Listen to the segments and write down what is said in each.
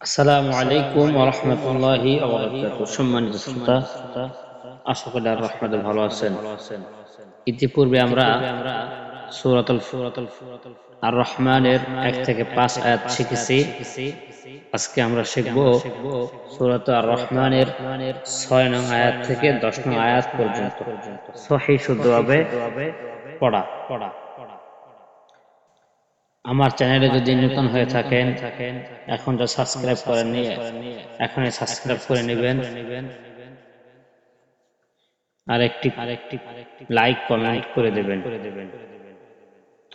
আসসালামু আলাইকুম রহমতুল্লাহি সম্মানিত শ্রোতা, আশা করি আর রহমতে ভালো আছেন। ইতিপূর্বে আমরা সুরাতুল সুরাতুল আর রহমানের এক থেকে পাঁচ আয়াত শিখেছি। আজকে আমরা শিখব সুরাত আর রহমানের ছয় নং আয়াত থেকে দশ নং আয়াত পর্যন্ত। সহি শুদ্ধভাবে পড়া পড়া। আমার চ্যানেলে যদি নতুন হয়ে থাকেন এখন যা সাবস্ক্রাইব করেন নিয়ে এখন সাবস্ক্রাইব করে নেবেন। আর একটি আরেকটি লাইক কমেন্ট করে দেবেন।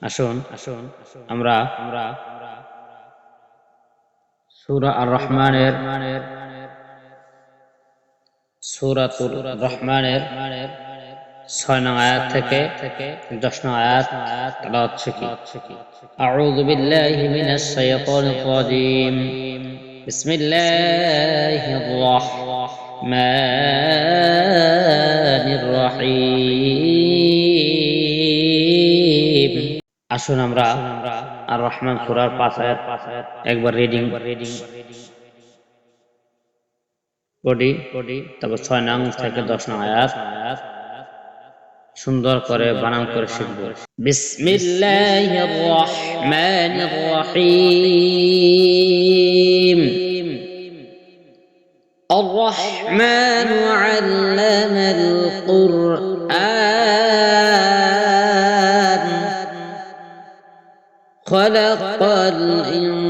আসুন আসুন আমরা আমরা সূরা আর রহমানের সূরাতুর রহমানের ছয় নং আয়াত থেকে দশ নং আয়াত তেলাওয়াত শিখি أعوذ بالله من الشيطان الرجيم بسم الله الرحمن الرحيم আসুন আমরা আর রহমান সুরার পাঁচ আয়াত একবার রিডিং রিডিং পড়ি পড়ি তারপর ছয় নং থেকে দশ নং আয়াত সুন্দর করে বানান করে শিখব বিসমিল্লাহির রহমানির রহিম الرحمن علم القرآن خلق الإنسان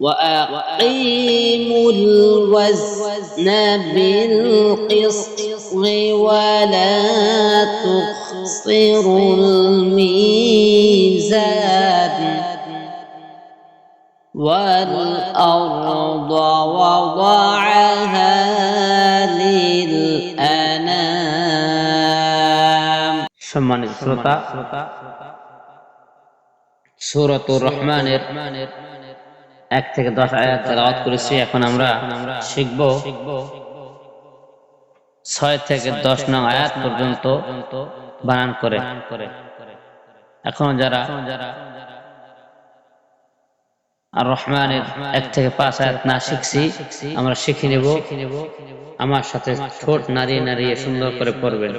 وأقيموا الوزن بالقسط ولا تخسروا الميزان والأرض وضعها للأنام সম্মানিত শ্রোতা সূরাতুর রহমানের এক থেকে দশ আয়াত তেলাওয়াত করেছি, এখন আমরা শিখব ছয় থেকে দশ নং আয়াত পর্যন্ত বানান করে। এখন যারা আর রহমানের এক থেকে পাঁচ আয়াত না শিখছি, আমরা শিখে নেব। আমার সাথে ঠোঁট সুন্দর করে পড়বেন।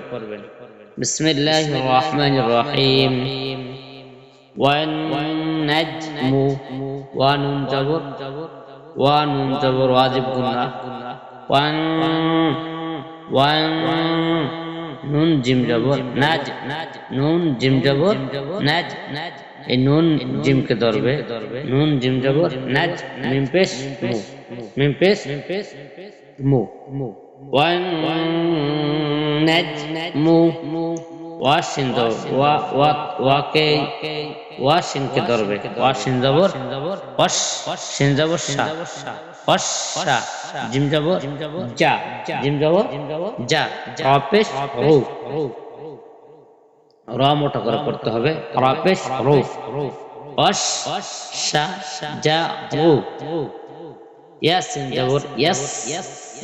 বিসমিল্লাহ রহমান রহিম। والنجم ওয়ানুন জবর ওয়ানুন জবর ওয়াজিব গুন্না ওয়ান ওয়ান নুন জিম জবর নাজ নুন জিম জবর নাজ এই নুন জিমকে ধরবে নুন জিম জবর নাজ মিম পেশ মু মিম পেশ মু ওয়ান নাজ মু ওয়াশিন ওয়া ওয়া ওয়াকে ওয়াশিনকে ধরবে। ওয়াশিন জবর ওয়াশ শিন জবর শা ওয়াশ শা জিম জবর যা। জিম জবর যা। রাপেশ রু র মোটা করে পড়তে হবে। রাপেশ রু ওয়াশ শা যা রু ইয়াসিন জবর ইয়াস।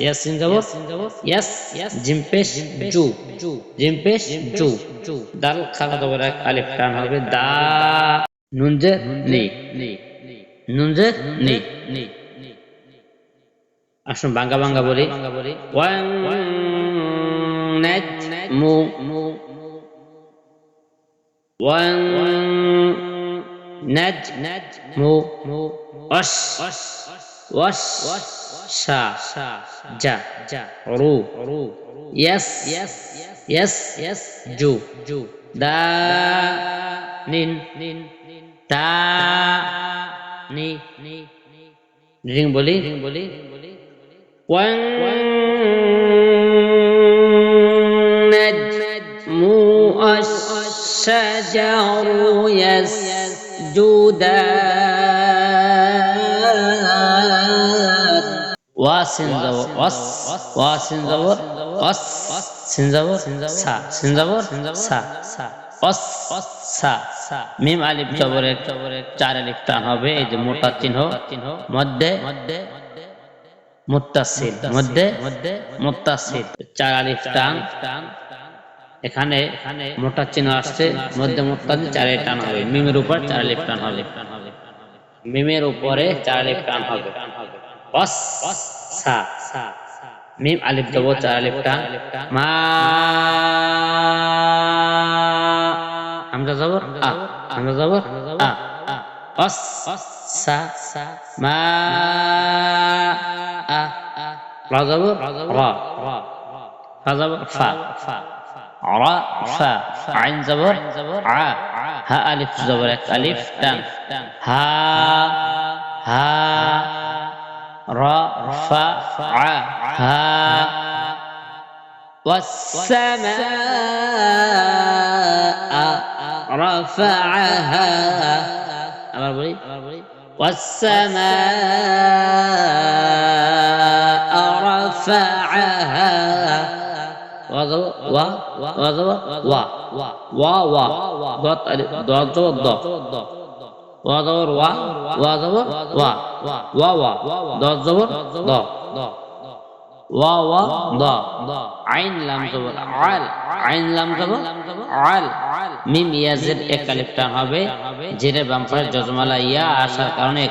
ইয়াসিন জবর ইয়াস জিম পেশ জু জিম পেশ জু দাল খালা জবর এক আলিফ টান হবে দা নুন যে নি নুন যে নি আসুন বাঙ্গা বাঙ্গা বলি ওয়াং নাজ মু ওয়াং নাজ মু অস ওয়াস শা সা, যা যা রু, ইয়াস ইয়াস ইয়াস জু জু দা, নিন নিন নিন তা, নি নি রিং বলি রিং বলি, ওয়াং সিন যাবর সা সা মিম আলিফ এক চার আলিফ টান হবে, এই যে মোটা চিহ্ন, মধ্যে মধ্যে মুত্তাসিল, মধ্যে মধ্যে মুত্তাসিল। চার আলিফ টান এখানে এখানে মোটা চিহ্ন আসছে, মধ্যে মুত্তাসিল, চার টান হবে। মিমের উপর চার আলিফ টান হবে। মিমের উপরে চার আলিফ টান হবে। ওয়াস সা মিম আলিফ দেবো চার আলিফ টান মা হামজা জবর আ হামজা জবর আ ওয়াস সা মা আ রা জবর রা ফা জবর ফা রা ফা আইন জবর আ হা আলিফ জবর এক আলিফ টান হা رفعها والسماء رفعها والسماء رفعها و و و و و و ضغط ضغط ضغط ওয়া জবর ওয়া ওয়া জবর ওয়া ওয়া ওয়া দ জবর দ দ ওয়া ওয়া আইন লাম জবর, আল। আইন লাম জবর, আল। মিম ইয়াজের এক আলিফ টান হবে, জেরে বাম পাশে জজমালা ইয়া, আসার কারণে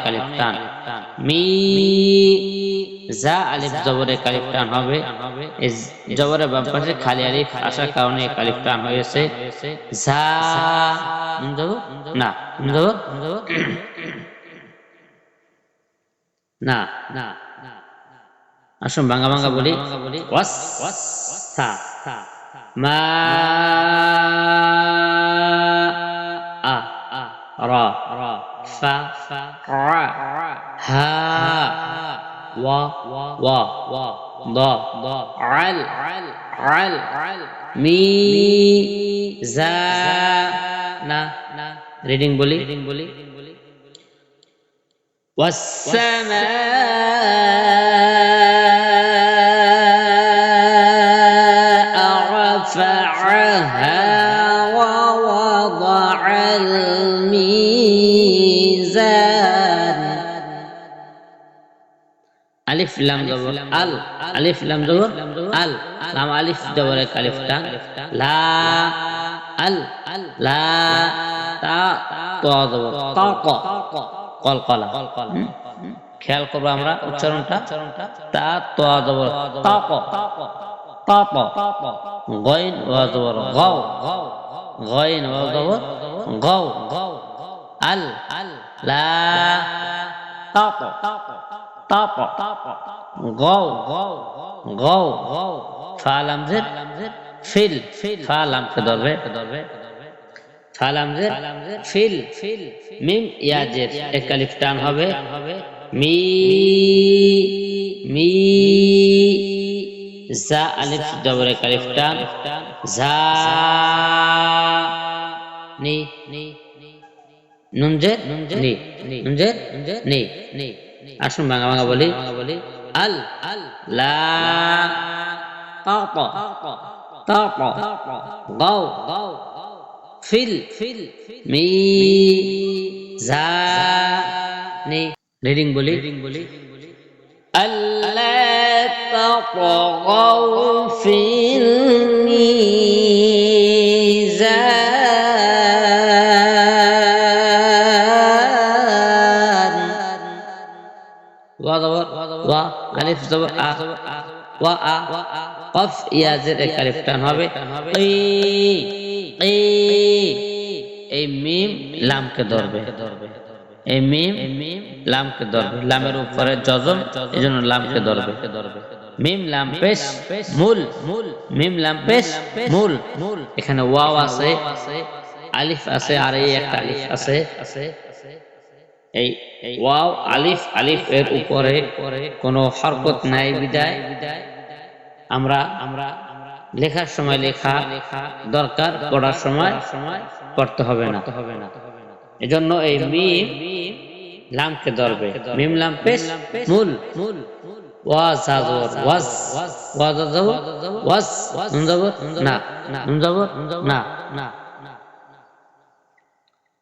যা আলিফ জবর এক আলিফ টান হবে জবরের বাম পাশে খালি আলিফ আসার কারণে এক আলিফ টান হয়েছে না না না। আসুন বাংলা বাংলা বলি ওয়াস থা মা আ রা ফা রা হা ওয়া ওয়া ض عل عل মি জা না রিডিং বলি রিডিং বলি والسماء খেয়াল করব আমরা উচ্চারণটা। তা আল আল লা তাপ গাও গাও ফা লামজের ফিল ফা লামকে ধরবে ধরবে ফালামজের ফিল মিম ইয়াজের এক আলিফ টান হবে মি মি জা আলিফ ডবর এক আলিফ টান জা নি নুনজের নি নুনজের নি আসুন ভাঙা ভাঙা বলি। আল, লা ফিল ফিল, মি যা নি। রিডিং বলি। রিডিং বলি আল্লাহ তাগাউ ফিল আলিফ জবর আ, ওয়া, আ, কফ, ইয়াজের একালিফ টান হবে। এই মিম লামকে ধরবে। এই মিম লামকে ধরবে। লামের উপরে জজম এই জন্য লামকে ধরবে। মিম লাম পেশ, মূল, মিম লাম পেশ, মূল। এখানে ওয়াও আছে, আলিফ আছে, আর এই একটা আলিফ আছে আছে। এই ওয়াও আলিফ আলিফ এর উপরে কোনো হরকত নাই বিদায়। আমরা আমরা লেখার সময় লেখা দরকার পড়ার সময় সময় পড়তে হবে না। হবে না এজন্য এই মিম লামকে ধরবে। মিম লাম পেশ মূল। মূল। ওয়াজ আজর ওয়াজ ওয়াজ ওয়াজ। জবর? না। জবর। না। না।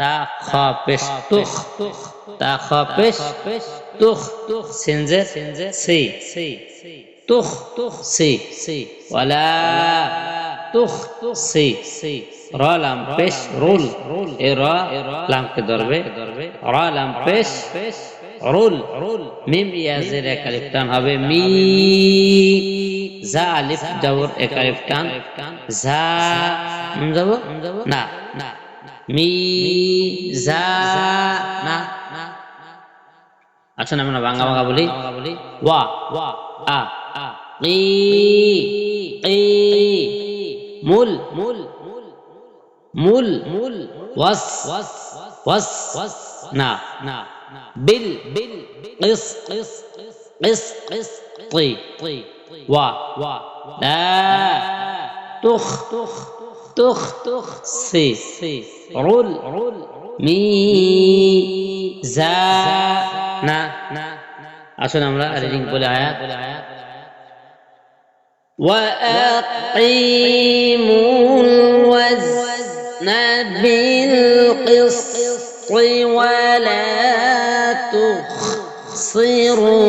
তা খ পেশ তুখ তা খ পেশ তুখ সিনজে সি তুখ সি ওয়ালা তুখ সি র লাম পেশ রুল এ র লামকে ধরবে র লাম পেশ রুল মিম ইয়াজের এক আলিফ টান হবে মি জা আলিফ জবর এক আলিফ টান নুন যাব না না মি জা না আচ্ছা না আমরা বাংলা বাংলা বলি ওয়া ওয়া আ আ ই ই মূল মূল মূল মূল ওয়াস ওয়াস ওয়াস ওয়াস না না বিল বিল قص قص قص قص طي طي وا وا لا تخ تخ تخ تخ سي سي رول رول مي زا না না আসুন আমরা রিডিং বলে আয়াত বলে আয়াত وأقيموا الوزن بالقسط ولا تخسروا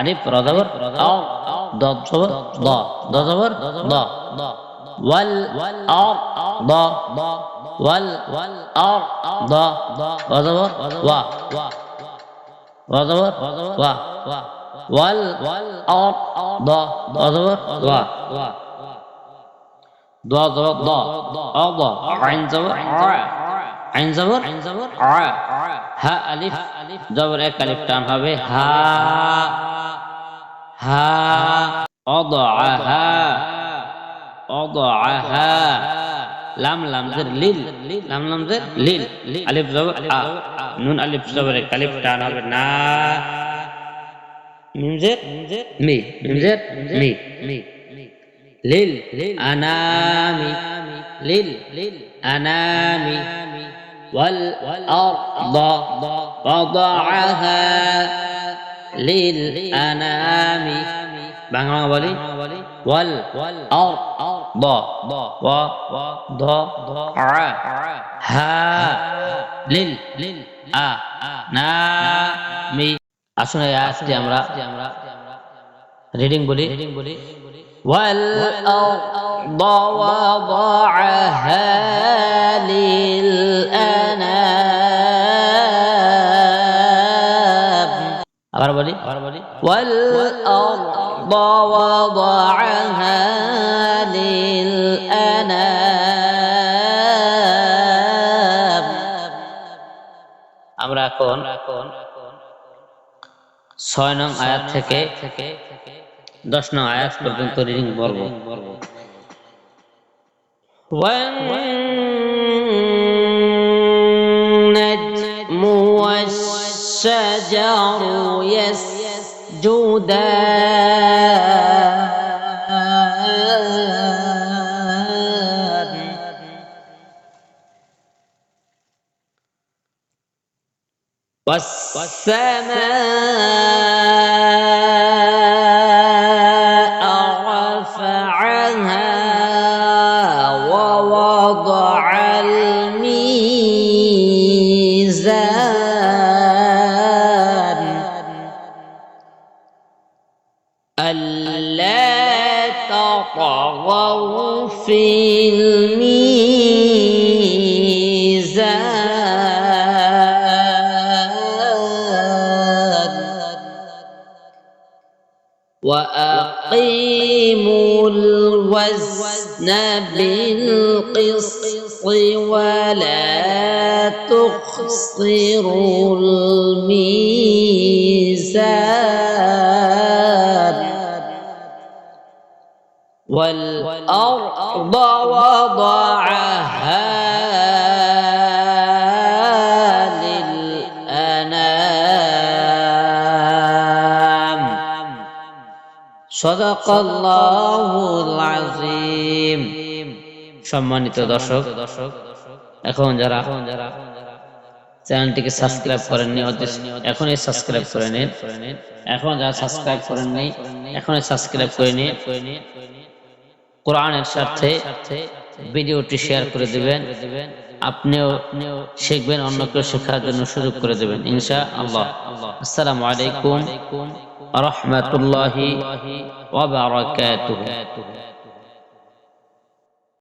আলিফ, র জবর, আও, দ জবর দ দ জবর, দ, ওয়াল, আও, দ, ওয়াল, আও, দ ও জবর, ওয়া ওয়া জবর, ওয়া, ওয়াল দ দ জবর দ দ দ, আইন জবর আ আইন হা, আলিফ, জবর এক আলিফ টান হবে, হা ها أضعها أضعها لام لام زر ليل. لام لام زر ليل. ألف زبر. آ نون ألف زبر. ألف تانا هبر نا. ميم زر. مي. ميم زر. مي مي. ليل. أنامي. ليل. أنامي. والأرض وضعها. للأنام বাংলা বলি ওয়াল আর দ ও দ আ হা লিল আ না মি আসুন এই আয়াতটি আমরা রিডিং বলি রিডিং বলি والأرض وضعها للأنام আবার বলি আবার বলি والأرض وضعها للأنام আমরা এখন এখন ছয় নং আয়াত থেকে দশ নং আয়াত পর্যন্ত রিডিং বলবো والشجر يسجدان والسماء الوزن بالقسط ولا تخسروا الميزان. والأرض وضعها আজিম সম্মানিত দর্শক দর্শক এখন যারা এখন যারা চ্যানেলটিকে সাবস্ক্রাইব করেননি এখনই সাবস্ক্রাইব করে নিন। এখন যারা সাবস্ক্রাইব করেননি, এখনই সাবস্ক্রাইব করে নিন। কোরআনের সাথে ভিডিওটি শেয়ার করে দিবেন। আপনিও শিখবেন অন্যকে শেখার জন্য সুযোগ করে দেবেন ইনশা আল্লাহ আসসালামু আলাইকুম। রহমতুল্লাহি ওয়া বারাকাতুহু